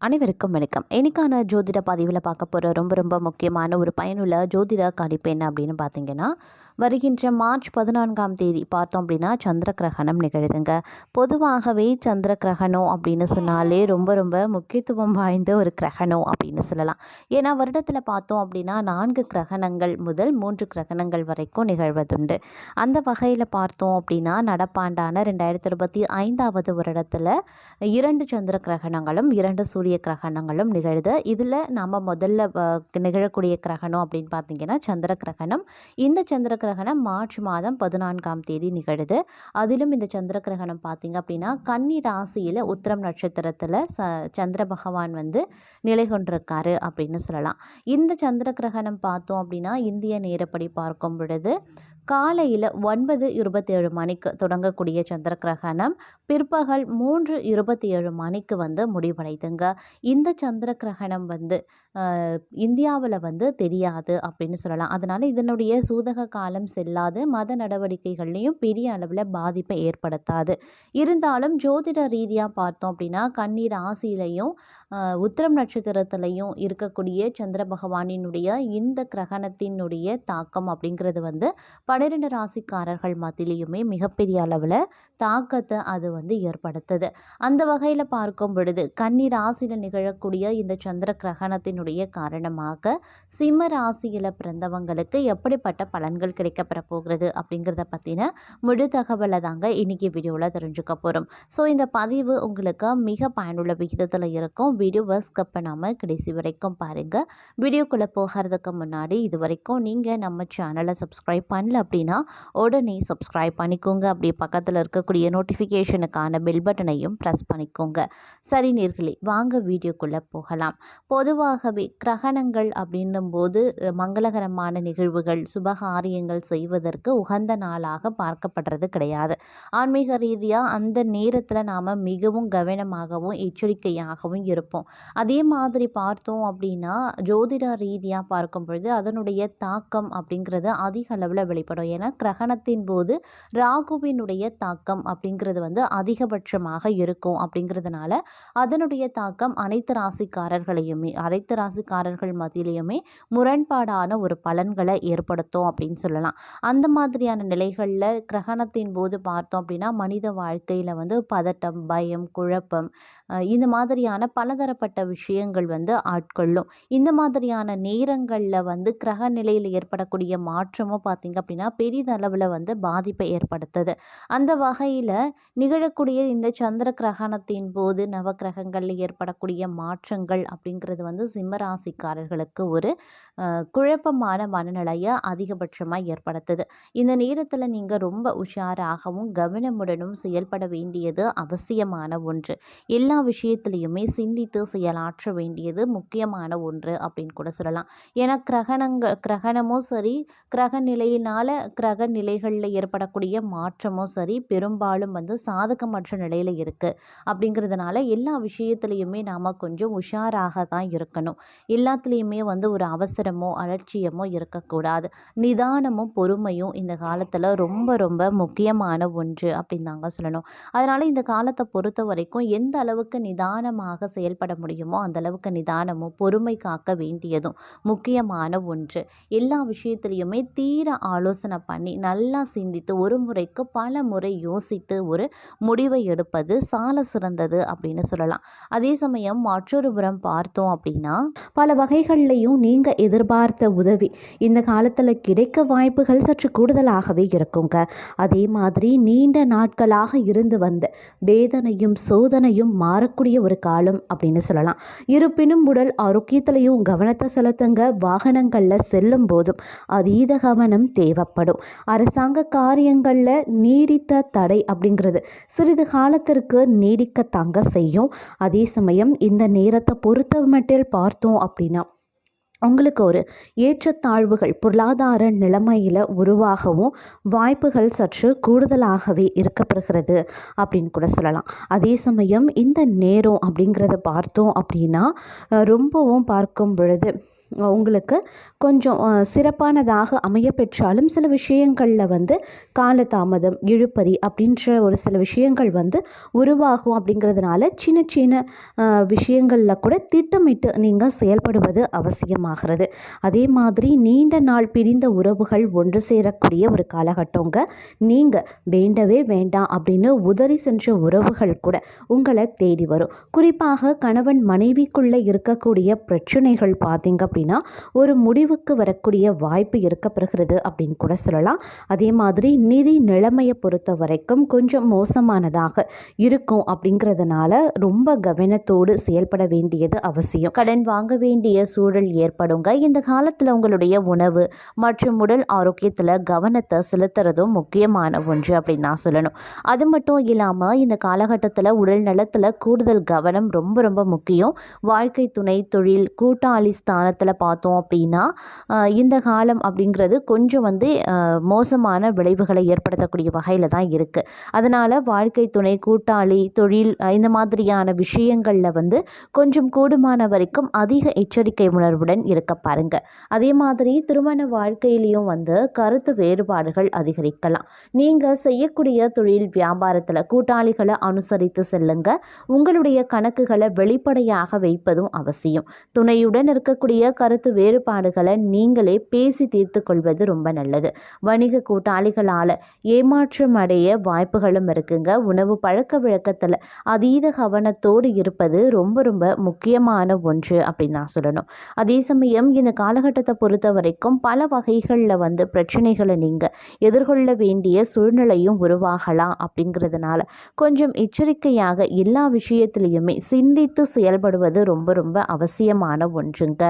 அனைவருக்கும் வணக்கம். எனக்கான ஜோதிட பதிவில் பார்க்க போகிற ரொம்ப ரொம்ப முக்கியமான ஒரு பயனுள்ள ஜோதிட கணிப்பு என்ன அப்படின்னு பார்த்தீங்கன்னா வருகின்ற மார்ச் பதினான்காம் தேதி பார்த்தோம் அப்படின்னா சந்திர கிரகணம் நிகழுதுங்க. பொதுவாகவே சந்திர கிரகணம் அப்படின்னு சொன்னாலே ரொம்ப ரொம்ப முக்கியத்துவம் வாய்ந்த ஒரு கிரகணம் அப்படின்னு சொல்லலாம். ஏன்னா வருடத்தில் பார்த்தோம் அப்படின்னா நான்கு கிரகணங்கள் முதல் மூன்று கிரகணங்கள் வரைக்கும் நிகழ்வதுண்டு. அந்த வகையில் பார்த்தோம் அப்படின்னா நடப்பாண்டான ரெண்டாயிரத்தி இருபத்தி ஐந்தாவது வருடத்தில் இரண்டு சந்திர கிரகணங்களும் இரண்டு சூரிய கிரகணங்களும் நிகழுது. இதில் நம்ம முதல்ல நிகழக்கூடிய கிரகணம் அப்படின்னு பார்த்தீங்கன்னா சந்திர கிரகணம். இந்த சந்திர கிரகணம் மார்ச் மாதம் பதினான்காம் தேதி நிகழுது. அதிலும் இந்த சந்திர கிரகணம் பார்த்தீங்க அப்படின்னா கன்னி ராசியில் உத்திரம் நட்சத்திரத்தில் ச சந்திர பகவான் வந்து நிலை கொண்டிருக்காரு அப்படின்னு சொல்லலாம். இந்த சந்திர கிரகணம் பார்த்தோம் அப்படின்னா இந்திய நேரப்படி பார்க்கும் பொழுது காலையில் ஒன்பது இருபத்தி ஏழு மணிக்கு தொடங்கக்கூடிய சந்திர கிரகணம் பிற்பகல் மூன்று இருபத்தி ஏழு மணிக்கு வந்து முடிவடைதுங்க. இந்த சந்திர கிரகணம் வந்து இந்தியாவில் வந்து தெரியாது அப்படின்னு சொல்லலாம். அதனால் இதனுடைய சூதக காலம் செல்லாது மத நடவடிக்கைகள்லையும் பெரிய அளவில் பாதிப்பை ஏற்படுத்தாது. இருந்தாலும் ஜோதிட ரீதியாக பார்த்தோம் அப்படின்னா கண்ணீர் ராசியிலையும் உத்திரம் நட்சத்திரத்திலையும் இருக்கக்கூடிய சந்திர பகவானினுடைய இந்த கிரகணத்தினுடைய தாக்கம் அப்படிங்கிறது வந்து பன்னிரெண்டு ராசிக்காரர்கள் மத்தியிலையுமே மிகப்பெரிய அளவில் தாக்கத்தை அது வந்து ஏற்படுத்துது. அந்த வகையில் பார்க்கும் பொழுது கன்னி ராசியில் நிகழக்கூடிய இந்த சந்திர கிரகணத்தினுடைய காரணமாக சிம்ம ராசியில் பிறந்தவங்களுக்கு எப்படிப்பட்ட பலன்கள் கிடைக்கப்பெற போகிறது அப்படிங்கிறத பற்றின முழு தகவலை தாங்க இன்னைக்கு வீடியோவில் தெரிஞ்சுக்க போகிறோம் ஸோ இந்த பதிவு உங்களுக்கு மிக பயனுள்ள விகிதத்தில் இருக்கும். வீடியோவை ஸ்கப் பண்ணாமல் கடைசி வரைக்கும் பாருங்கள் வீடியோக்குள்ளே போகிறதுக்கு முன்னாடி இது வரைக்கும் நீங்கள் நம்ம சேனலை சப்ஸ்கிரைப் பண்ணல அப்படின்னா உடனே சப்ஸ்கிரைப் பண்ணிக்கோங்க. அப்படியே பக்கத்தில் இருக்கக்கூடிய நோட்டிஃபிகேஷனுக்கான பெல் பட்டனையும் ப்ரெஸ் பண்ணிக்கோங்க. சரி நேர்களே வாங்க வீடியோக்குள்ளே போகலாம். பொதுவாகவே கிரகணங்கள் அப்படின்னும் போது மங்களகரமான நிகழ்வுகள் சுபகாரியங்கள் செய்வதற்கு உகந்த நாளாக பார்க்கப்படுறது கிடையாது. ஆன்மீக ரீதியாக அந்த நேரத்தில் நாம் மிகவும் கவனமாகவும் எச்சரிக்கையாகவும் இருப்போம். அதே மாதிரி பார்த்தோம் அப்படின்னா ஜோதிட ரீதியாக பார்க்கும் பொழுது அதனுடைய தாக்கம் அப்படிங்கிறது அதிக அளவில் வெளிப்படும். ஏன்னா கிரகணத்தின் போது ராகுவினுடைய தாக்கம் அப்படிங்கிறது வந்து அதிகபட்சமாக இருக்கும் அப்படிங்கிறதுனால அதனுடைய தாக்கம் அனைத்து ராசிக்காரர்களையுமே அனைத்து ராசிக்காரர்கள் மத்தியிலையுமே முரண்பாடான ஒரு பலன்களை ஏற்படுத்தும் அப்படின்னு சொல்லலாம். அந்த மாதிரியான நிலைகளில் கிரகணத்தின் போது பார்த்தோம் அப்படின்னா மனித வாழ்க்கையில் வந்து பதட்டம் பயம் குழப்பம் இந்த மாதிரியான பலதரப்பட்ட விஷயங்கள் வந்து ஆட்கொள்ளும். இந்த மாதிரியான நேரங்களில் வந்து கிரக நிலையில் ஏற்படக்கூடிய மாற்றமும் பார்த்திங்க அப்படின்னா பெரிதளவில் வந்து பாதிப்பை ஏற்படுத்துது. அந்த வகையில் நிகழக்கூடிய இந்த சந்திர கிரகணத்தின் போது நவக்கிரகங்களில் ஏற்படக்கூடிய மாற்றங்கள் அப்படிங்கிறது வந்து சிம்மராசிக்காரர்களுக்கு ஒரு குழப்பமான மனநிலையை அதிகபட்சமாக ஏற்படுத்துது. இந்த நேரத்தில் நீங்கள் ரொம்ப உஷாராகவும் கவனமுடனும் செயல்பட வேண்டியது அவசியமான ஒன்று. எல்லா விஷயத்திலையுமே சிந்தித்து செயலாற்ற வேண்டியது முக்கியமான ஒன்று அப்படின்னு கூட சொல்லலாம். ஏன்னா கிரகணங்கள் கிரகணமும் சரி கிரக நிலையினால் கிரக நிலைகளில் ஏற்படக்கூடிய மாற்றமும் சரி பெரும்பாலும் வந்து சாதகமற்ற நிலையில் இருக்குது அப்படிங்கிறதுனால எல்லா விஷயத்துலையுமே நாம் கொஞ்சம் உஷாராக தான் இருக்கணும். எல்லாத்துலேயுமே வந்து ஒரு அவசரமோ அலட்சியமோ இருக்கக்கூடாது. நிதானமும் பொறுமையும் இந்த காலத்தில் ரொம்ப ரொம்ப முக்கியமான ஒன்று அப்படின்னு தாங்க சொல்லணும். அதனால் இந்த காலத்தை பொறுத்த வரைக்கும் எந்த அளவுக்கு நிதானமாக செயல்பட முடியுமோ அந்த அளவுக்கு நிதானமும் பொறுமை காக்க வேண்டியதும் முக்கியமான ஒன்று. எல்லா விஷயத்துலையுமே தீர ஆலோசனை பண்ணி நல்லா சிந்தித்து ஒரு முறைக்கு பல முறை யோசித்து ஒரு முடிவை எடுப்பது சால சிறந்தது அப்படின்னு சொல்லலாம். அதே சமயம் மற்றொரு புறம் பார்த்தோம் அப்படின்னா பல வகைகள்லையும் நீங்கள் எதிர்பார்த்த உதவி இந்த காலத்தில் கிடைக்க வாய்ப்புகள் சற்று கூடுதலாகவே இருக்குங்க. அதே மாதிரி நீண்ட நாட்களாக இருந்து வந்த வேதனையும் சோதனையும் மாறக்கூடிய ஒரு காலம் அப்படின்னு சொல்லலாம். இருப்பினும் உடல் ஆரோக்கியத்திலையும் கவனத்தை செலுத்துங்க. வாகனங்களில் செல்லும் போதும் அதீத கவனம் தேவை. தேவைப்படும் அரசாங்க காரியங்களில் நீடித்த தடை அப்படிங்கிறது சிறிது காலத்திற்கு நீடிக்க தங்க செய்யும். அதே சமயம் இந்த நேரத்தை பொறுத்த மட்டில் பார்த்தோம் அப்படின்னா உங்களுக்கு ஒரு ஏற்றத்தாழ்வுகள் பொருளாதார நிலைமையில் உருவாகவும் வாய்ப்புகள் சற்று கூடுதலாகவே இருக்கப்படுகிறது அப்படின்னு கூட சொல்லலாம். அதே சமயம் இந்த நேரம் அப்படிங்கிறத பார்த்தோம் அப்படின்னா ரொம்பவும் பார்க்கும் பொழுது உங்களுக்கு கொஞ்சம் சிறப்பானதாக அமையப்பெற்றாலும் சில விஷயங்களில் வந்து காலதாமதம் இழுப்பறி அப்படின்ற ஒரு சில விஷயங்கள் வந்து உருவாகும் அப்படிங்கிறதுனால சின்ன சின்ன விஷயங்களில் கூட திட்டமிட்டு நீங்கள் செயல்படுவது அவசியமாகிறது. அதே மாதிரி நீண்ட நாள் பிரிந்த உறவுகள் ஒன்று சேரக்கூடிய ஒரு காலகட்டங்க. நீங்கள் வேண்டவே வேண்டாம் அப்படின்னு உதறி சென்ற உறவுகள் கூட உங்களை தேடி வரும். குறிப்பாக கணவன் மனைவிக்குள்ளே இருக்கக்கூடிய பிரச்சனைகள் பார்த்தீங்க அப்படின்னா ஒரு முடிவுக்கு வரக்கூடிய வாய்ப்பு இருக்கப்படுகிறது அப்படின்னு கூட சொல்லலாம். அதே மாதிரி நிதி நிலைமையை பொறுத்த வரைக்கும் கொஞ்சம் மோசமானதாக இருக்கும் அப்படிங்கிறதுனால ரொம்ப கவனத்தோடு செயல்பட வேண்டியது அவசியம். கடன் வாங்க வேண்டிய சூழல் ஏற்படுங்க. இந்த காலத்தில் உங்களுடைய உணவு மற்றும் உடல் ஆரோக்கியத்தில் கவனத்தை செலுத்துறதும் முக்கியமான ஒன்று அப்படின்னு நான் சொல்லணும். அது மட்டும் இல்லாமல் இந்த காலகட்டத்தில் உடல் நலத்தில் கூடுதல் கவனம் ரொம்ப ரொம்ப முக்கியம். வாழ்க்கை துணை தொழில் கூட்டாளி ஸ்தானத்தில் பார்த்தோம் அப்படின்னா இந்த காலம் அப்படிங்கிறது கொஞ்சம் வந்து மோசமான விளைவுகளை ஏற்படுத்தக்கூடிய வகையில் தான் இருக்குது அதனால் வாழ்க்கை துணை கூட்டாளி தொழில் இந்த மாதிரியான விஷயங்களில் வந்து கொஞ்சம் கூடுமான வரைக்கும் அதிக எச்சரிக்கை உணர்வுடன் இருக்க பாருங்க. அதே மாதிரி திருமண வாழ்க்கையிலையும் வந்து கருத்து வேறுபாடுகள் அதிகரிக்கலாம். நீங்கள் செய்யக்கூடிய தொழில் வியாபாரத்தில் கூட்டாளிகளை அனுசரித்து செல்லுங்க. உங்களுடைய கணக்குகளை வெளிப்படையாக வைப்பதும் அவசியம். துணையுடன் இருக்கக்கூடிய கருத்து வேறுபாடுகளை நீங்களே பேசி தீர்த்து கொள்வது ரொம்ப நல்லது. வணிக கூட்டாளிகளால் ஏமாற்றம் அடைய வாய்ப்புகளும் இருக்குங்க. உணவு பழக்க வழக்கத்தில் அதீத கவனத்தோடு இருப்பது ரொம்ப ரொம்ப முக்கியமான ஒன்று அப்படின்னு நான் சொல்லணும். அதே சமயம் இந்த காலகட்டத்தை பொறுத்த வரைக்கும் பல வகைகளில் வந்து பிரச்சனைகளை நீங்கள் எதிர்கொள்ள வேண்டிய சூழ்நிலையும் உருவாகலாம் அப்படிங்கிறதுனால கொஞ்சம் எச்சரிக்கையாக எல்லா விஷயத்திலையுமே சிந்தித்து செயல்படுவது ரொம்ப ரொம்ப அவசியமான ஒன்றுங்க.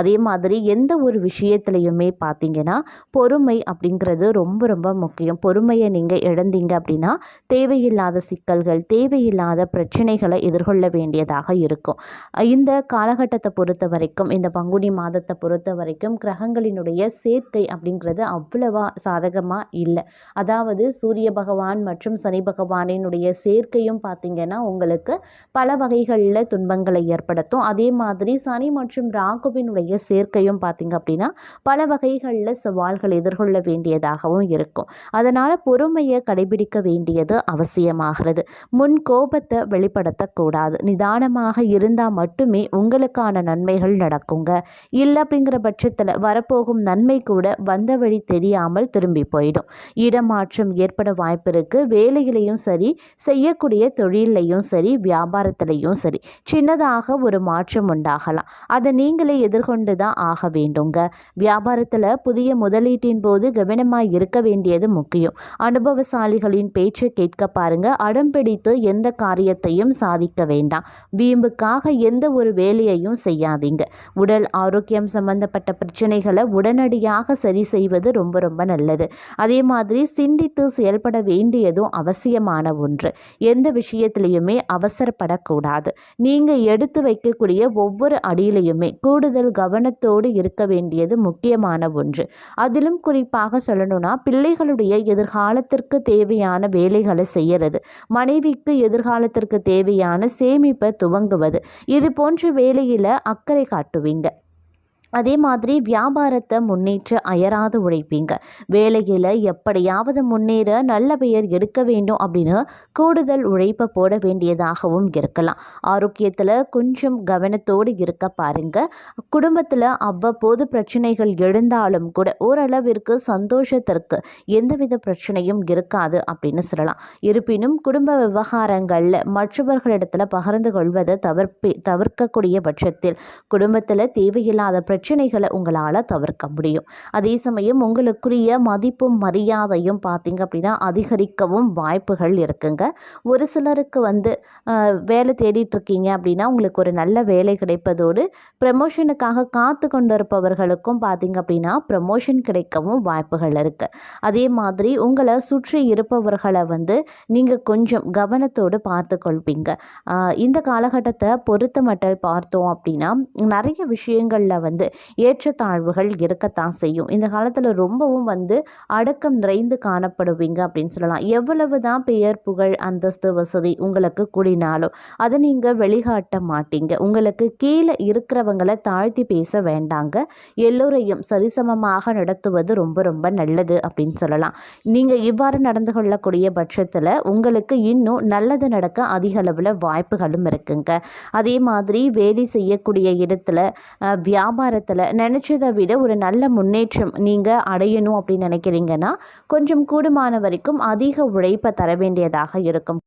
அதே மாதிரி எந்த ஒரு விஷயத்துலையுமே பார்த்தீங்கன்னா பொறுமை அப்படிங்கிறது ரொம்ப ரொம்ப முக்கியம். பொறுமையை நீங்கள் இழந்தீங்க அப்படின்னா தேவையில்லாத சிக்கல்கள் தேவையில்லாத பிரச்சனைகளை எதிர்கொள்ள வேண்டியதாக இருக்கும். இந்த காலகட்டத்தை பொறுத்த வரைக்கும் இந்த பங்குனி மாதத்தை பொறுத்த வரைக்கும் கிரகங்களினுடைய சேர்க்கை அப்படிங்கிறது அவ்வளவா சாதகமாக இல்லை. அதாவது சூரிய பகவான் மற்றும் சனி பகவானினுடைய சேர்க்கையும் பார்த்தீங்கன்னா உங்களுக்கு பல வகைகளில் துன்பங்களை ஏற்படுத்தும். அதே மாதிரி சனி மற்றும் ராகுவினுடைய சேர்க்கையும் பார்த்திங்க அப்படின்னா பல வகைகளில் சவால்கள் எதிர்கொள்ள வேண்டியதாகவும் இருக்கும். அதனால் பொறுமையை கடைபிடிக்க வேண்டியது அவசியமாகிறது. முன் கோபத்தை வெளிப்படுத்தக்கூடாது. நிதானமாக இருந்தால் மட்டுமே உங்களுக்கான நன்மைகள் நடக்குங்க. இல்லை அப்படிங்கிற பட்சத்தில் வரப்போகும் நன்மை கூட வந்த வழி தெரியாமல் திரும்பி போயிடும். இடமாற்றம் ஏற்பட வாய்ப்பு இருக்கு. வேலையிலையும் சரி செய்யக்கூடிய தொழிலையும் சரி வியாபாரத்திலையும் சரி சின்னதாக ஒரு மாற்றம் உண்டாகலாம். அதை நீங்களே எதிர்கொண்டு தான் ஆக வேண்டுங்க. வியாபாரத்தில் புதிய முதலீட்டின் போது கவனமாக இருக்க வேண்டியது முக்கியம். அனுபவசாலிகளின் பேச்சை கேட்க பாருங்க. அடம் பிடித்து எந்த காரியத்தையும் சாதிக்க வேண்டாம். வீம்புக்காக எந்த ஒரு வேலையையும் செய்யாதீங்க. உடல் ஆரோக்கியம் சம்பந்தப்பட்ட பிரச்சனைகளை உடனடியாக சரி செய்வது ரொம்ப ரொம்ப நல்லது. அதே மாதிரி சிந்தித்து செயல்பட வேண்டியதும் அவசியமான ஒன்று. எந்த விஷயத்திலையுமே அவசரப்படக்கூடாது. நீங்கள் எடுத்து வைக்கக்கூடிய ஒவ்வொரு அடியிலையுமே கூடுதல் கவனத்தோடு இருக்க வேண்டியது முக்கியமான ஒன்று. அதிலும் குறிப்பாக சொல்லணும்னா பிள்ளைகளுடைய எதிர்காலத்திற்கு தேவையான வேலைகளை செய்யறது மனைவிக்கு எதிர்காலத்திற்கு தேவையான சேமிப்பை துவங்குவது இது போன்ற வேலையில் அக்கறை காட்டுவீங்க. அதே மாதிரி வியாபாரத்தை முன்னேற்ற அயராது உழைப்பீங்க. வேலையில் எப்படியாவது முன்னேற நல்ல பெயர் எடுக்க வேண்டும் அப்படின்னு கூடுதல் உழைப்பை போட வேண்டியதாகவும் இருக்கலாம். ஆரோக்கியத்தில் கொஞ்சம் கவனத்தோடு இருக்க பாருங்க. குடும்பத்தில் அவ்வப்போது பிரச்சனைகள் எழுந்தாலும் கூட ஓரளவிற்கு சந்தோஷத்திற்கு எந்தவித பிரச்சனையும் இருக்காது அப்படின்னு சொல்லலாம். இருப்பினும் குடும்ப விவகாரங்களில் மற்றவர்களிடத்தில் பகிர்ந்து கொள்வதை தவிர்ப்பி தவிர்க்கக்கூடிய பட்சத்தில் குடும்பத்தில் தேவையில்லாத பிரச்சனை பிரச்சனைகளை உங்களால் தவிர்க்க முடியும். அதே சமயம் உங்களுக்குரிய மதிப்பும் மரியாதையும் பார்த்திங்க அப்படின்னா அதிகரிக்கவும் வாய்ப்புகள் இருக்குங்க. ஒரு சிலருக்கு வந்து வேலை தேடிட்டு இருக்கீங்க அப்படின்னா உங்களுக்கு ஒரு நல்ல வேலை கிடைப்பதோடு ப்ரமோஷனுக்காக காத்து கொண்டிருப்பவர்களுக்கும் பார்த்தீங்க அப்படின்னா ப்ரமோஷன் கிடைக்கவும் வாய்ப்புகள் இருக்குது அதே மாதிரி உங்களை சுற்றி இருப்பவர்களை வந்து நீங்கள் கொஞ்சம் கவனத்தோடு பார்த்து கொள்வீங்க. இந்த காலகட்டத்தை பொறுத்த மட்டும் பார்த்தோம் அப்படின்னா நிறைய விஷயங்களில் வந்து வந்து ஏற்றத்தாழ்வுகள் இருக்கத்தான் செய்யும். இந்த காலத்தில் ரொம்பவும் வந்து அடக்கம் நிறைந்து காணப்படுவீங்க அப்படின்னு சொல்லலாம். எவ்வளவு தான் பெயர் புகழ் அந்தஸ்து வசதி உங்களுக்கு கூடினாலும் அதை நீங்கள் வெளிகாட்ட மாட்டீங்க. உங்களுக்கு கீழே இருக்கிறவங்களை தாழ்த்தி பேச வேண்டாங்க. எல்லோரையும் சரிசமமாக நடத்துவது ரொம்ப ரொம்ப நல்லது அப்படின்னு சொல்லலாம். நீங்கள் இவ்வாறு நடந்து கொள்ளக்கூடிய பட்சத்தில் உங்களுக்கு இன்னும் நல்லது நடக்க அதிக அளவில் வாய்ப்புகளும் இருக்குங்க. அதே மாதிரி வேலை செய்யக்கூடிய இடத்துல வியாபார வியாபாரத்தில் நினச்சதை விட ஒரு நல்ல முன்னேற்றம் நீங்கள் அடையணும் அப்படின்னு நினைக்கிறீங்கன்னா கொஞ்சம் கூடுமான வரைக்கும் அதிக உழைப்பை தர வேண்டியதாக இருக்கும்.